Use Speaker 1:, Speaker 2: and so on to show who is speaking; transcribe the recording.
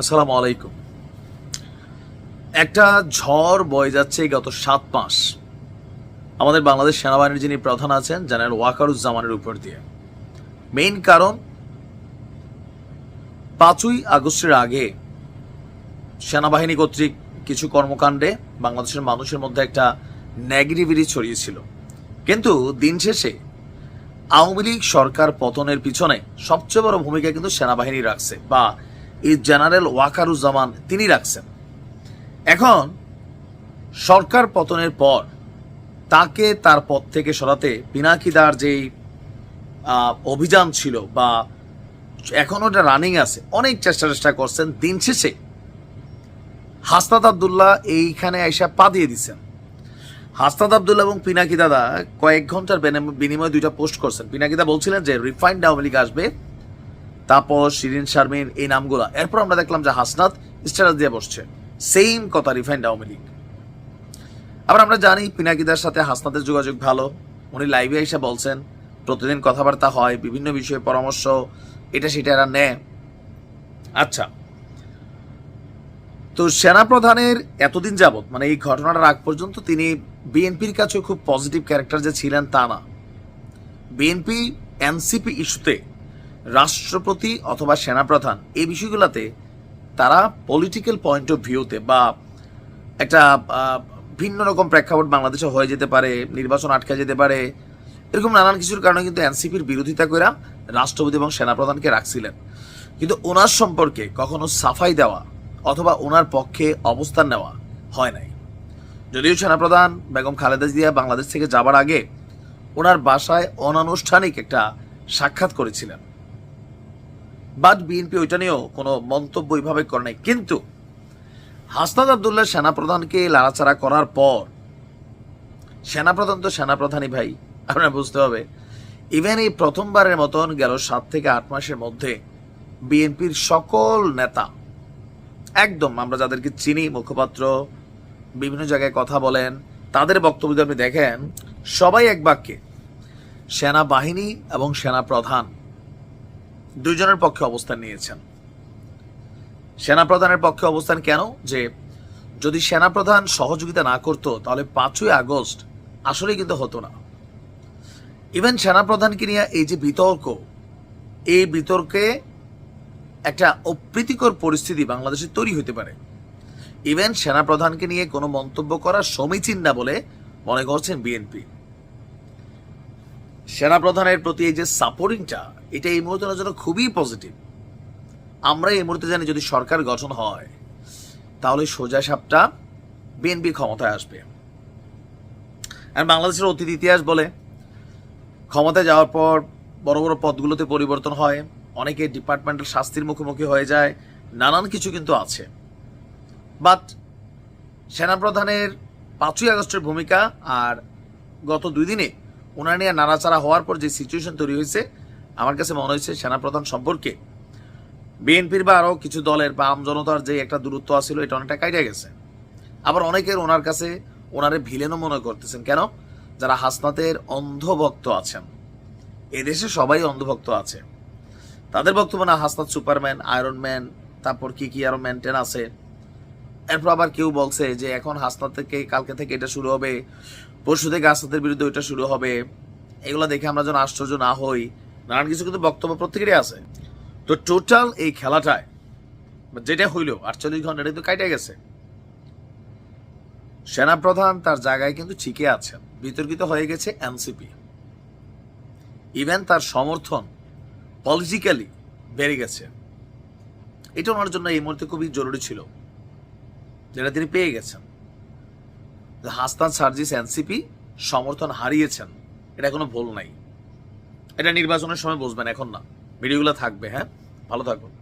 Speaker 1: আসসালামু আলাইকুম। একটা ঝড় বয়ে যাচ্ছে গত সাত মাস। আমাদের বাংলাদেশ সেনাবাহিনীর যিনি প্রধান আছেন, জেনারেল ওয়াকারুজ্জামানের উপর দিয়ে। মেইন কারণ, পাঁচই আগস্টের আগে সেনাবাহিনী কর্তৃক কিছু কর্মকাণ্ডে বাংলাদেশের মানুষের মধ্যে একটা নেগেটিভিটি ছড়িয়েছিল। কিন্তু দিন শেষে আওয়ামী লীগ সরকার পতনের পিছনে সবচেয়ে বড় ভূমিকা কিন্তু সেনাবাহিনী রাখছে, বা এই জেনারেল ওয়াকারুজ্জামান তিনি রাখছেন। এখন সরকার পতনের পর তাকে তার পদ থেকে সরাতে পিনাকিদার যেই অভিযান ছিল বা এখনও ওটা রানিং আছে, অনেক চেষ্টা চেষ্টা করছেন, দিন শেষে হাসনাত আবদুল্লাহ এইখানে এসে পা দিয়ে দিচ্ছেন হাসনাত আবদুল্লাহ এবং পিনাকি দাদা কয়েক ঘণ্টার বিনিময়ে দুইটা পোস্ট করছেন। পিনাকি দা বলছিলেন যে রিফাইন্ড আওয়ামী লীগ আসবে তারপর শিরিন শারমিন এই নামগুলো। এরপর আমরা দেখলাম যে হাসনাত স্ট্যাটাস দিয়ে বসছে। সেম কথা, রিফাইন্ড আওয়ামী লীগ। আবার আমরা জানি পিনাকিদার সাথে হাসনাতের যোগাযোগ ভালো। উনি লাইভে এসে বলছেন, প্রতিদিন কথাবার্তা হয়, বিভিন্ন বিষয়ে পরামর্শ, এটা সেটা এরা নেয়। আচ্ছা। তো সেনাপ্রধানের এতদিন যাবৎ মানে এই ঘটনাটার আগ পর্যন্ত তিনি বিএনপির কাছে খুব পজিটিভ ক্যারেক্টার যে ছিলেন তা না। বিএনপি, এনসিপি ইস্যুতে রাষ্ট্রপতি অথবা সেনাপ্রধান, এই বিষয়গুলোতে তারা পলিটিক্যাল পয়েন্ট অফ ভিউতে বা একটা ভিন্ন রকম প্রেক্ষাপট বাংলাদেশে হয়ে যেতে পারে, নির্বাচন আটকে যেতে পারে, এরকম নানান কিছুর কারণে কিন্তু এনসিপির বিরোধিতা করে রাষ্ট্রপতি এবং সেনাপ্রধানকে রাখছিলেন। কিন্তু ওনার সম্পর্কে কখনো সাফাই দেওয়া অথবা ওনার পক্ষে অবস্থান নেওয়া হয় নাই। যদিও সেনাপ্রধান বেগম খালেদা জিয়া বাংলাদেশ থেকে যাবার আগে ওনার বাসায় অনানুষ্ঠানিক একটা সাক্ষাৎ করেছিলেন। বাট বিএনপি ওইটা নিয়েও কোনো মন্তব্য ওইভাবে করে নাই। কিন্তু হাসনাদ আবদুল্লাহ সেনাপ্রধানকে লাড়াচাড়া করার পর, সেনাপ্রধান তো সেনাপ্রধানই ভাই, আপনার বুঝতে হবে। ইভেন এই প্রথমবারের মতন গেল সাত থেকে আট মাসের মধ্যে বিএনপির সকল নেতা, একদম আমরা যাদেরকে চিনি, মুখপাত্র, বিভিন্ন জায়গায় কথা বলেন, তাদের বক্তব্য যদি আপনি দেখেন, সবাই এক বাক্যে, সেনাবাহিনী এবং সেনাপ্রধান। দুইজনের পক্ষে অবস্থান নিয়েছেন। সেনাপ্রধানের পক্ষে অবস্থান কেন? যে যদি সেনাপ্রধান সহযোগিতা না করত, তাহলে পাঁচই আগস্ট আসলে কিন্তু হতো না। ইভেন সেনাপ্রধানকে নিয়ে এই যে বিতর্ক, এই বিতর্কে একটা অপ্রীতিকর পরিস্থিতি বাংলাদেশে তৈরি হতে পারে। ইভেন সেনাপ্রধানকে নিয়ে কোনো মন্তব্য করা সমীচীন না বলে মনে করছেন বিএনপি। সেনাপ্রধানের প্রতি এই যে সাপোর্টিংটা এটা এই মুহূর্তে জন্য খুবই পজিটিভ আমরা এই মুহূর্তে জানি যদি সরকার গঠন হয়, তাহলে সোজা সাপটা বিএনপি ক্ষমতায় আসবে। আর বাংলাদেশের অতীত ইতিহাস বলে, ক্ষমতায় যাওয়ার পর বড় বড় পদগুলোতে পরিবর্তন হয়, অনেকে ডিপার্টমেন্টাল শাস্তির মুখোমুখি হয়ে যায়, নানান কিছু কিন্তু আছে। বাট সেনাপ্রধানের পাঁচই আগস্টের ভূমিকা আর গত দুই দিনে ওনার নিয়ে নাড়াচাড়া হওয়ার পর যে সিচুয়েশন তৈরি হয়েছে আমার কাছে মনে হয়েছে সেনাপ্রধান সম্পর্কে বিএনপির বা আরও কিছু দলের বা আম জনতার যে একটা দূরত্ব আছিল এটা অনেকটা কাইটে গেছে। আবার অনেকের ওনার কাছে ওনারে ভিলেনও মনে করতেছেন। কেন? যারা হাসনাতের অন্ধভক্ত আছেন। এদেশে সবাই অন্ধভক্ত আছে। তাদের বক্তব্য না, হাসনাত সুপারম্যান আয়রনম্যান তারপর কি কি আরও মেনটেন আছে। এরপর আবার কেউ বলছে যে এখন হাসনাত থেকে কালকে থেকে এটা শুরু হবে, পরশু থেকে হাসনাতের বিরুদ্ধে ওইটা শুরু হবে। এগুলো দেখে আমরা যেন আশ্চর্য না হই। নানান কিছু কিন্তু বক্তব্য প্রত্যেকেরই আছে। তো টোটাল এই খেলাটায়, যেটা হইল, আটচল্লিশ ঘণ্টা কিন্তু কাইটে গেছে। সেনাপ্রধান তার জায়গায় কিন্তু ঠিকই আছেন। বিতর্কিত হয়ে গেছে এনসিপি। ইভেন তার সমর্থন পলিটিক্যালি বেড়ে গেছে। এটা ওনার জন্য এই মুহূর্তে খুবই জরুরি ছিল, যেটা তিনি পেয়ে গেছেন। হাসনান সার্জিস এনসিপি সমর্থন হারিয়েছেন, এটা কোনো ভুল নাই। এটা নির্বাচনের সময় বুঝবেন এখন না। ভিডিওগুলো থাকবে হ্যাঁ? ভালো থাকবেন।